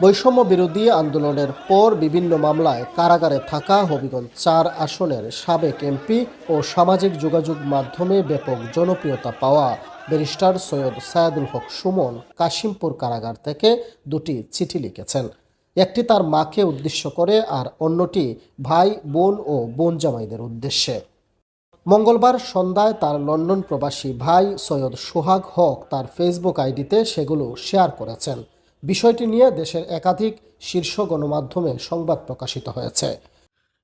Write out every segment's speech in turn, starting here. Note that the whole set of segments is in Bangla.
বৈষম্য বিরোধী আন্দোলনের পর বিভিন্ন মামলায় কারাগারে থাকা হবিগঞ্জ চার আসনের সাবেক এমপি ও সামাজিক যোগাযোগ মাধ্যমে ব্যাপক জনপ্রিয়তা পাওয়া ব্যারিস্টার সৈয়দ সায়াদুল হক সুমন কাশিমপুর কারাগার থেকে দুটি চিঠি লিখেছেন। একটি তার মাকে উদ্দেশ্য করে আর অন্যটি ভাই, বোন ও বোন জামাইদের উদ্দেশ্যে। মঙ্গলবার সন্ধ্যায় তার লন্ডন প্রবাসী ভাই সৈয়দ সোহাগ হক তার ফেসবুক আইডিতে সেগুলো শেয়ার করেছেন। বিষয়টি নিয়ে দেশের একাধিক শীর্ষ গণমাধ্যমে সংবাদ প্রকাশিত হয়েছে।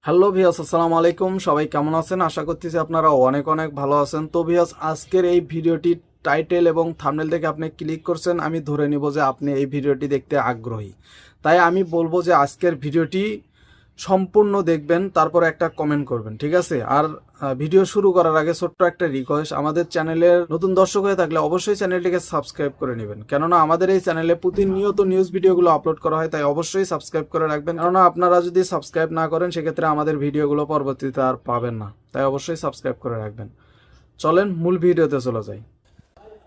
হ্যালো ভিয়াস আসসালামু আলাইকুম। সবাই কেমন আছেন? আশা করতেছি আপনারা অনেক অনেক ভালো আছেন। তো ভিয়াস আজকের এই ভিডিওটি টাইটেল এবং থামনেল থেকে আপনি ক্লিক করছেন। আমি ধরে নিব যে আপনি এই ভিডিওটি দেখতে আগ্রহী। তাই আমি বলব যে আজকের ভিডিওটি সম্পূর্ণ দেখবেন, তারপর একটা কমেন্ট করবেন, ঠিক আছে? আর ভিডিও শুরু করার আগে ছোট্ট একটা রিকোয়েস্ট আমাদের চ্যানেলের নতুন দর্শক হয়ে থাকলে অবশ্যই চ্যানেলটিকে সাবস্ক্রাইব করে নেবেন। কেননা আমাদের এই চ্যানেলে প্রতিনিয়ত নিউজ ভিডিওগুলো আপলোড করা হয়, তাই অবশ্যই সাবস্ক্রাইব করে রাখবেন। কেননা আপনারা যদি সাবস্ক্রাইব না করেন, সেক্ষেত্রে আমাদের ভিডিওগুলো পরবর্তীতে আর পাবেন না, তাই অবশ্যই সাবস্ক্রাইব করে রাখবেন। চলেন, মূল ভিডিওতে চলে যাই।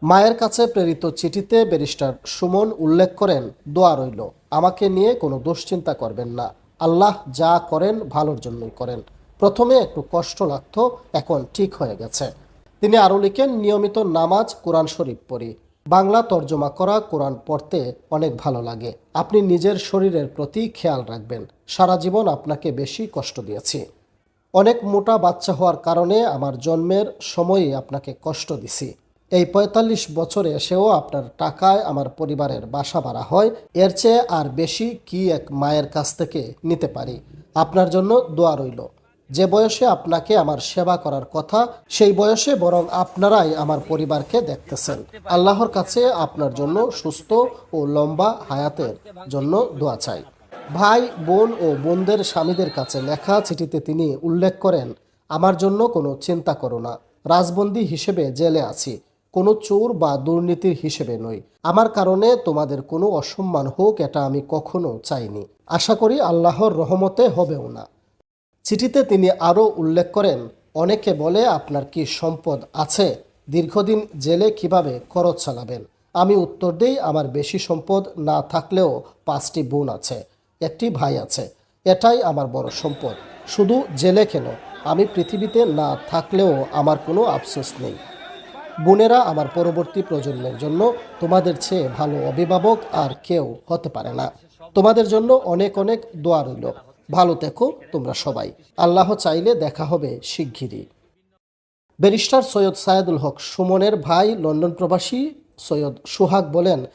মায়ের কাছে প্রেরিত চিঠিতে ব্যারিস্টার সুমন উল্লেখ করেন, দোয়া রইল, আমাকে নিয়ে কোনো দুশ্চিন্তা করবেন না। আল্লাহ যা করেন ভালোর জন্যই করেন। প্রথমে একটু কষ্ট লাগত, এখন ঠিক হয়ে গেছে। তিনি আরও লিখেন, নিয়মিত নামাজ কোরআন শরীফ পড়ি। বাংলা তর্জমা করা কোরআন পড়তে অনেক ভালো লাগে। আপনি নিজের শরীরের প্রতি খেয়াল রাখবেন। সারা জীবন আপনাকে বেশি কষ্ট দিয়েছি। অনেক মোটা বাচ্চা হওয়ার কারণে আমার জন্মের সময়ে আপনাকে কষ্ট দিছি। এই পঁয়তাল্লিশ বছরে এসেও আপনার টাকায় আমার পরিবারের বাসা ভাড়া হয়। এর চেয়ে আর বেশি কি এক মায়ের কাছ থেকে নিতে পারি? আপনার জন্য দোয়া রইল। যে বয়সে আপনাকে আমার সেবা করার কথা, সেই বয়সে বরং আপনারাই আমার পরিবারকে দেখতেছেন। আল্লাহর কাছে আপনার জন্য সুস্থ ও লম্বা হায়াতের জন্য দোয়া চাই। ভাই, বোন ও বোনদের স্বামীদের কাছে লেখা চিঠিতে তিনি উল্লেখ করেন, আমার জন্য কোনো চিন্তা করো না। রাজবন্দী হিসেবে জেলে আছি। কোনো চোর বা দুর্নীতির হিসেবে নই আমার কারণে তোমাদের কোনো অসম্মান হোক এটা আমি কখনো চাইনি। আশা করি আল্লাহর রহমতে হবেও না। চিঠিতে তিনি আরও উল্লেখ করেন, অনেকে বলে আপনার কি সম্পদ আছে? দীর্ঘদিন জেলে কীভাবে খরচ চালাবেন? আমি উত্তর দিই, আমার বেশি সম্পদ না থাকলেও পাঁচটি বোন আছে, একটি ভাই আছে, এটাই আমার বড় সম্পদ। শুধু জেলে কেন? আমি পৃথিবীতে না থাকলেও আমার কোনো আফসোস নেই। বোনেরা আমার পরবর্তী প্রজন্মের জন্য তোমাদের চেয়ে ভালো অভিভাবক আর কেউ হতে পারে না। তোমাদের জন্য অনেক অনেক দোয়া রইল। ভালো থেকো তোমরা সবাই। আল্লাহ চাইলে দেখা হবে শিগগিরই। ব্যারিস্টার সৈয়দ সায়েদুল হক সুমনের ভাই লন্ডন প্রবাসী সৈয়দ সুহাগ বলেন,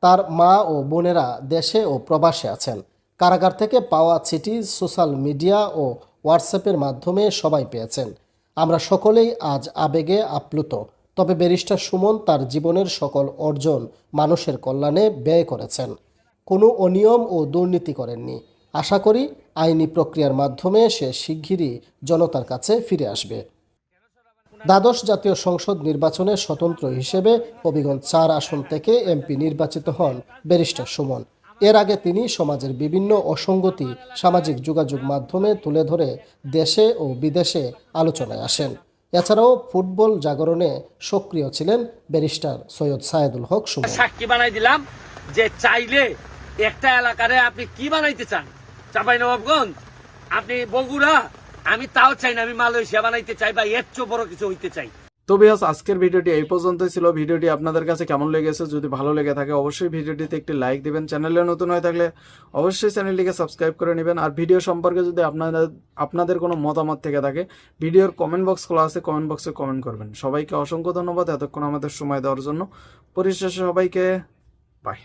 তার মা ও বোনেরা দেশে ও প্রবাসে আছেন। কারাগার থেকে পাওয়া চিঠি, সোশ্যাল মিডিয়া ও হোয়াটসঅ্যাপের মাধ্যমে সবাই পেয়েছেন। আমরা সকলেই আজ আবেগে আপ্লুত। তবে ব্যারিস্টার সুমন তার জীবনের সকল অর্জন মানুষের কল্যাণে ব্যয় করেছেন। কোনো অনিয়ম ও দুর্নীতি করেননি। আশা করি আইনি প্রক্রিয়ার মাধ্যমে সে শিগগিরই জনতার কাছে ফিরে আসবে। দ্বাদশ জাতীয় সংসদ নির্বাচনে স্বতন্ত্র হিসেবে হবিগঞ্জ চার আসন থেকে এমপি নির্বাচিত হন ব্যারিস্টার সুমন। এর আগে তিনি সমাজের বিভিন্ন অসঙ্গতি, সামাজিক যোগাযোগ মাধ্যমে তুলে ধরে দেশে ও বিদেশে আলোচনায় আসেন। এছাড়াও ফুটবল জাগরণে সক্রিয় ছিলেন ব্যারিস্টার সৈয়দ সায়েদুল হক সুমন। সাক্ষী বানাই দিলাম যে চাইলে একটা এলাকারে আপনি কি বানাইতে চান? চাপাই নবাবগঞ্জ, আপনি বগুড়া, আমি তাও চাই না, আমি মালয়েশিয়া বানাইতে চাই বা এর চেয়ে বড় কিছু হইতে চাই। তো বিয়াস আজকের ভিডিওটি এই পর্যন্তই ছিল। ভিডিওটি আপনাদের কাছে কেমন লেগেছে? যদি ভালো লেগে থাকে, অবশ্যই ভিডিওটিতে একটি লাইক দিবেন। চ্যানেলে নতুন হয়ে থাকলে অবশ্যই চ্যানেলটিকে সাবস্ক্রাইব করে নেবেন। আর ভিডিও সম্পর্কে যদি আপনাদের আপনাদের কোনো মতামত থেকে থাকে ভিডিওর কমেন্ট বক্স খোলা আছে কমেন্ট বক্সে কমেন্ট করবেন। সবাইকে অসংখ্য ধন্যবাদ এতক্ষণ আমাদের সময় দেওয়ার জন্য। পরিশেষে সবাইকে বাই